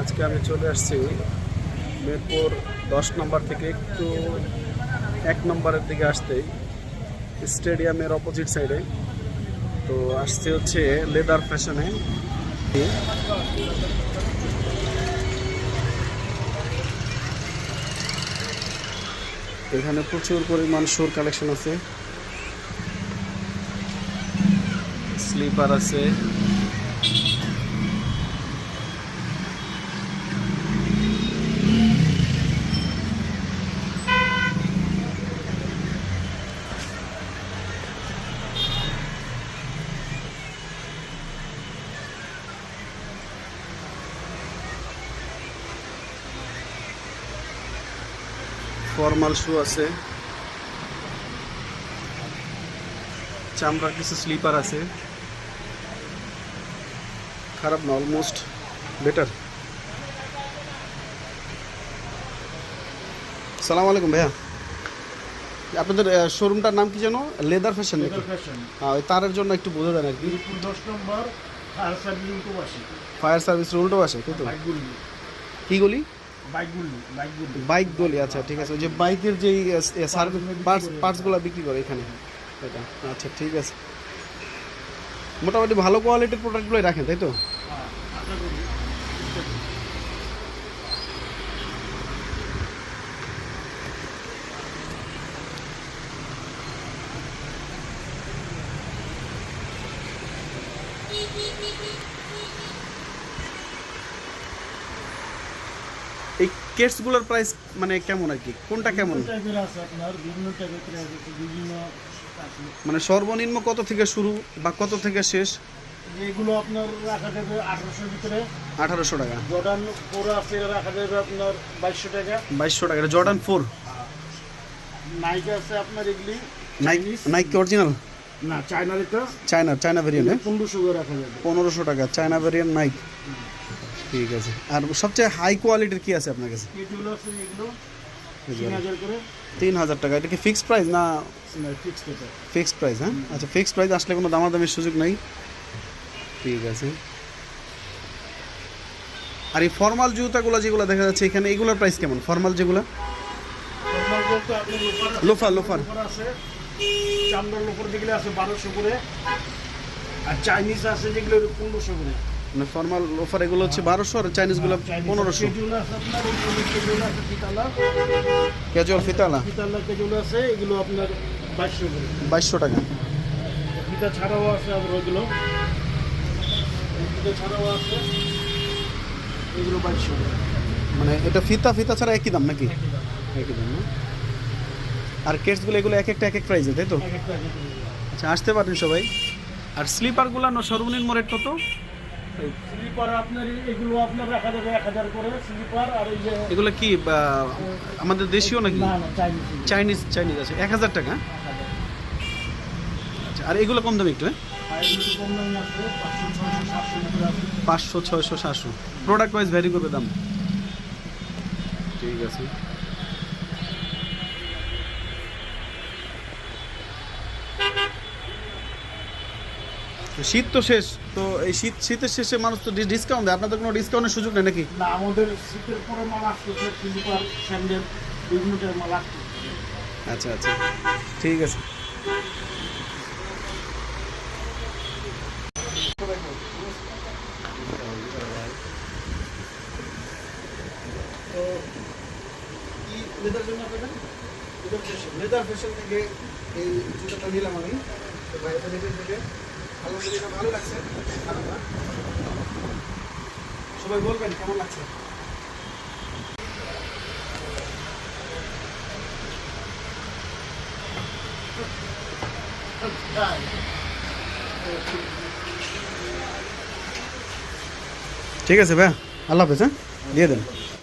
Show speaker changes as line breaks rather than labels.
আজকে আমি চলে আসছি মিরপুর দশ নম্বর থেকে একটু এক নম্বরের দিকে আসতেই, স্টেডিয়ামের অপোজিট সাইডে তো আসছে হচ্ছে লেদার ফ্যাশনে এখানে প্রচুর পরিমাণ শোর কালেকশন আছে। স্লিপার আছে। ফর্মাল শু আছে। চামড়ার কিছু স্লিপার আছে। খারাপ না অলমোস্ট বেটার সালাম আলাইকুম ভাইয়া। আপনাদের শোরুমটার নাম কি যেন? লেদার ফ্যাশন নাকি? হ্যাঁ ওই তারের জন্য একটু বোঝা দেন আর কি
দশ নম্বর ফায়ার সার্ভিস উল্টো পাশে।
ফায়ার সার্ভিস উল্টো আসে তাই তো?
বাইকগুলি বাইকগুলি
বাইক গলি আচ্ছা ঠিক আছে। ওই যে বাইকের যেই সার্ভিস পার্টস পার্টসগুলো বিক্রি করে এখানে। এটা আচ্ছা ঠিক আছে। মোটামুটি ভালো কোয়ালিটির প্রোডাক্টগুলোই রাখেন তাই তো?
হ্যাঁ,
কেটসগুলোর প্রাইস মানে কেমন আর কি? কোনটা কেমন? মানে সর্বনিম্ন কত থেকে শুরু বা কত থেকে শেষ?
এগুলো আপনার রাখা যাবে আঠারোশোর ভিতরে।
আঠারোশো টাকা।
জর্ডান ফোর আছে রাখা যাবে আপনার বাইশশো টাকা।
বাইশশো টাকা এটা জর্ডান ফোর
নাইক আছে আপনার এগুলি।
নাইক নাইক অরিজিনাল
না চায়নার এটা
চায়না চায়না ভেরিয়েন্ট
পনেরোশো রাখা যাবে।
পনেরোশো টাকা চায়না ভেরিয়েন্ট নাইক ঠিক আছে। আর সবচেয়ে হাই কোয়ালিটির কি আছে আপনার কাছে?
তিন হাজার
টাকা। এটা কি ফিক্সড প্রাইস না
ফিক্সড
ফিক্সড প্রাইস হ্যাঁ? আচ্ছা ফিক্সড প্রাইস আসলে কোনো দামাদামির সুযোগ নেই। ঠিক আছে। আর এই ফর্মাল জুতাগুলো যেগুলো দেখা যাচ্ছে এখানে এগুলোর প্রাইস কেমন? ফর্মাল যেগুলো?
লোফার আছে,
লোফার,
চামড়ার লোফার যেগুলো আছে বারোশো করে। আর চাইনিজ আছে যেগুলো পনেরোশো করে।
মানে ফর্মাল অফার এগুলো হচ্ছে বারোশো আর চাইনিজগুলো পনেরোশো। ক্যাজুয়াল ফিতালা।
ফিতালা কেজুল আছে এগুলো আপনার বাইশশো
বাইশশো টাকা।
ফিতা ছাড়াও আছে আবার ওইগুলো ফিতা ছাড়াও আছে এগুলো বাইশশো
মানে এটা ফিতা ফিতা ছাড়া একই দাম নাকি? একই দাম না? আর কেটসগুলো এগুলো এক একটা এক এক প্রাইসে তাই তো। আচ্ছা আসতে পারেন সবাই। আর স্লিপারগুলো সর্বনিম্ন রেট কত?
স্লিপার আপনার এগুলো আপনার রাখা যাবে এক হাজার করে স্লিপার আর এই যে
এগুলো কি আমাদের দেশীয় নাকি?
চাইনিজ
চাইনিজ আছে। এক হাজার টাকা? আচ্ছা আর এগুলো কম দামে একটু হ্যাঁ?
পাঁচশো ছয়শো সাতশো
প্রোডাক্ট ওয়াইজ ভ্যারি করবে দাম। ঠিক আছে তো শীত তো শেষ তো এই শীত শীতের শেষে মানুষ তো ডিসকাউন্ট দেয়। আপনাদের কোনো ডিসকাউন্টের সুযোগ নেই নাকি?
না আমাদের শীতের পরে মাল আসতেছে স্লিপার স্যান্ডেল বিভিন্ন মাল আসতেছে
আচ্ছা আচ্ছা। ঠিক আছে। তো কি লেদার জন্য আপনাদের? লেদার ফ্যাশন লেদার ফ্যাশন থেকে এই জুতোটা নিলাম আমি। তো দেখে দেখে। সবাই বলবেন কেমন লাগছে? ঠিক আছে ভাই আল্লাহ হাফেজ হ্যাঁ? দিয়ে দেন।